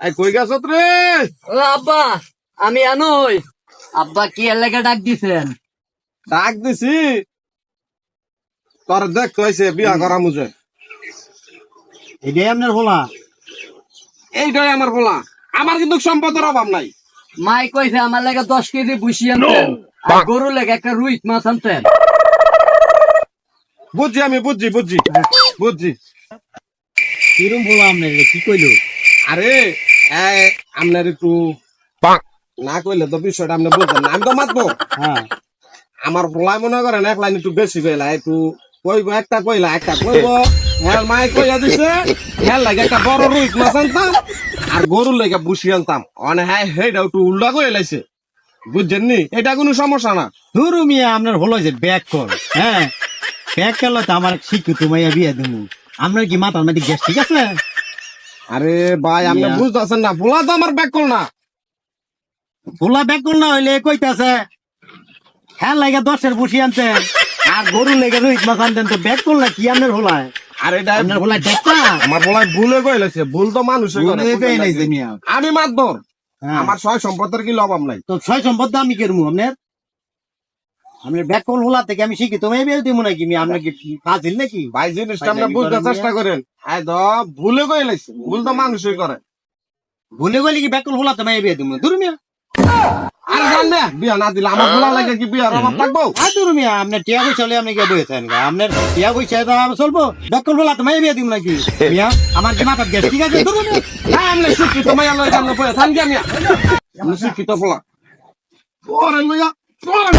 কই গেছ রে? আব্বা আমি আনই। আব্বা কি এলাকা ডাক দিছেন? ডাক দিছি। তোর দেখ কইছে বিয়া করা মুজে এটাই আপনার বলা এইটাই আমার বলা আমার কিন্তু সম্পদের অভাব নাই। মাই কইছে আমার লাগে দশ কেজি বুসি আনতেন আর গরু লাগে একটা রুইট মাছ আনতেন। বুঝছি আমি বুঝছি বুঝছি। বুঝছি। কিরম বলা আপনার কি কইলো? আরে আপনার একটু না কইলে তো বিষয়টা আপনি বুঝলেন না আমি তো মাতবো। হ্যাঁ। আমার বলাই মনে করেন এক লাইন একটু বেশি কইলা একটু কইব একটা কইলা একটা কইব। হেল মাই কইয়া দিছে হেল লাগে একটা বড় রুইস মাছ আনতাম আর গরুর লেগে বুসি আনতাম। অনে হ্যাঁ একটু উল্টা কই লাইছে। বুঝছেন নি? এটা কোনো সমস্যা না। ধরু মিয়া আপনার হলো যে ব্যাক কল হ্যাঁ? ব্যাক করলে তো আমার শিক্ষিত মাইয়া বিয়া দিব আপনার কি মাথার মধ্যে গ্যাস ঠিক আছে? আরে ভাই আপনি বুঝতেছেন না বলা তো আমার ব্যাক না খোলা ব্যাক না হইলে কইতাছে হ্যাঁ লাগে দশের বসি আনতেন আর গরু লেগে রোহিত মাছ আনতেন তো ব্যাক না কি আপনার হোলায় আর এটা আপনার হোলায় দেখতা আমার বলাই ভুলে ভুল তো মানুষে ভুলে। আমি মাতবর। হ্যাঁ। আমার ছয় সম্পদের কি নাই তো ছয় সম্পদ আমি কেরমু আপনার? আপনার ব্যাক কল হোলা থেকে আমি শিখি। তোমায় বিয়ে দিব নাকি? আমি আপনার কি ফাজিল নাকি? ভাই জিনিসটা আপনি বুঝতে চেষ্টা করেন। আই তো ভুলে কই লাইছে। ভুল তো মানুষই করে। ভুলে গেলে কি ব্যাক কল হোলা তোমায় বিয়ে দিব দূর মিয়া। আর জান না বিয়া না দিলে আমার ভুলা লাগে কি বিয়ার অভাব থাকব আর দূর মিয়া আপনার টিয়া বই চলে আপনি কে বই থাকেন আপনার টিয়া বই চাই আমি চলবো। ব্যাক কল হোলা তোমায় বিয়ে দিব নাকি? মিয়া আমার কি মাথার গ্যাস ঠিক আছে? দূর মিয়া। হ্যাঁ আমি শিক্ষিত মাইয়া লই জানলে থান কি আমি আমি শিক্ষিত ফলা পরে লইয়া পরে